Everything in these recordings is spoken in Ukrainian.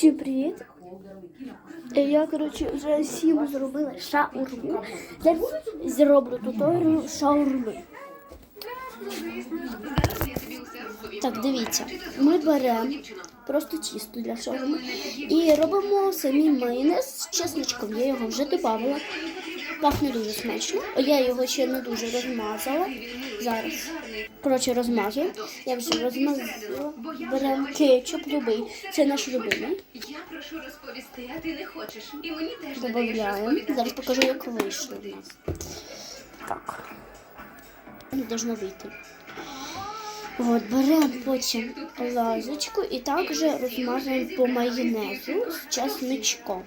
Всім привіт! Е, Я, коротше, вже сім зробила шаурму. Зараз зроблю туторію шаурми. Так, дивіться, ми беремо просто чисто для шаурми і робимо самі майонез з чесночком. Я його вже додавала. Пахне дуже смачно. Я його ще не дуже розмазала. Зараз. Коротше, розмазую. Я вже розмазала. Беремо кетчуп любий. Це наш любимий. Я прошу розповісти, а ти не хочеш. І мені теж Добавляємо. Зараз покажу, як вийшло в нас. Так. Не должно вийти. От, беремо потім лазочку і також розмазуємо по майонезу з чесничком.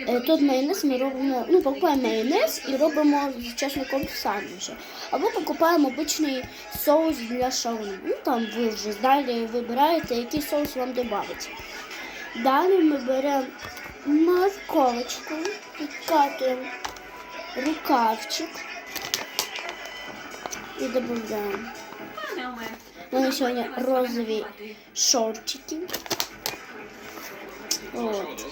Е, Тут майонез ми робимо, ну, покупаємо майонез і робимо з чесником самі вже. Або покупаємо обичний соус для шаурми. Ну там ви вже далі вибираєте, який соус вам додати. Далі ми беремо морковочку, підкатуємо рукавчик і додаємо. У мене сьогодні розові шортики. От.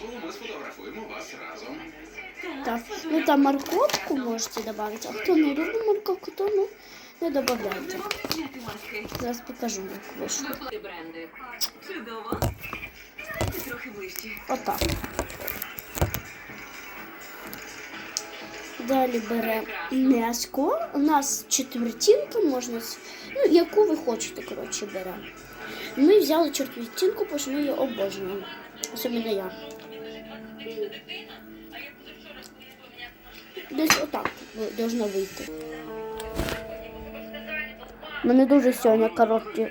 Так, ну там морковку можете добавить, а хто не любить морковку, то ну не добавляйте. Зараз покажу, ближче. Отак. Далі беремо м'яско. У нас четвертинка можна, ну, яку ви хочете, коротше, беремо. Ми взяли четвертинку, бо ми її обожнюємо. Особливо я. Десь отак должно вийти. Мене дуже сьогодні короткі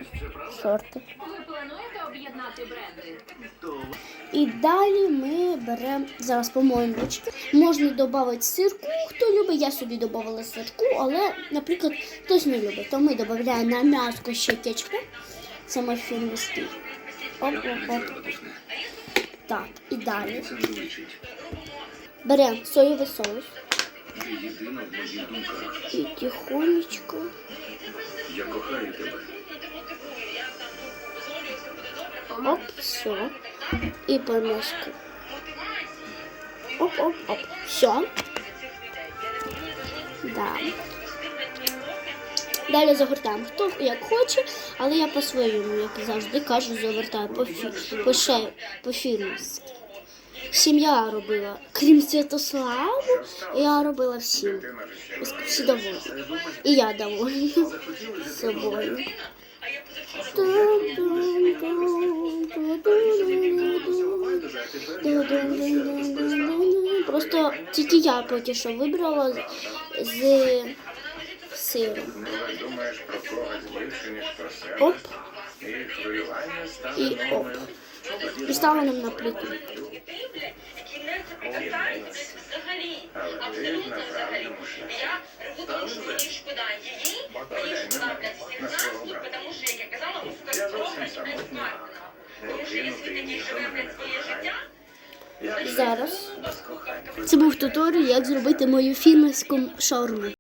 шорти. І далі ми беремо зараз помоємо ручки. Можна додати сирку, хто любить, я собі додавала сирку, але, наприклад, хтось не любить, то ми додаємо на м'яско ще кетчупу. Це мій фірмовський. Оп, оп, оп. Так, і далі Звучить. беремо соєвий соус Ти єдина в моїх думках. і тихонечко. Я кохаю тебе. Оп, все. І по м'яску. Оп, оп, оп. Все. Да. Далі загортаємо. Хто як хоче, але я по-своєму, як завжди кажу, завертаю по, по, ше, по фірмовськи. Сім'я робила. Крім Святославу, я робила всім. Всі довольні. І я довольна собою. Просто тільки я поки що вибрала з, з сиром. Оп І оп. І ставимо на плиту. Зараз це був туторіал, як зробити мою фірмовську шаурму.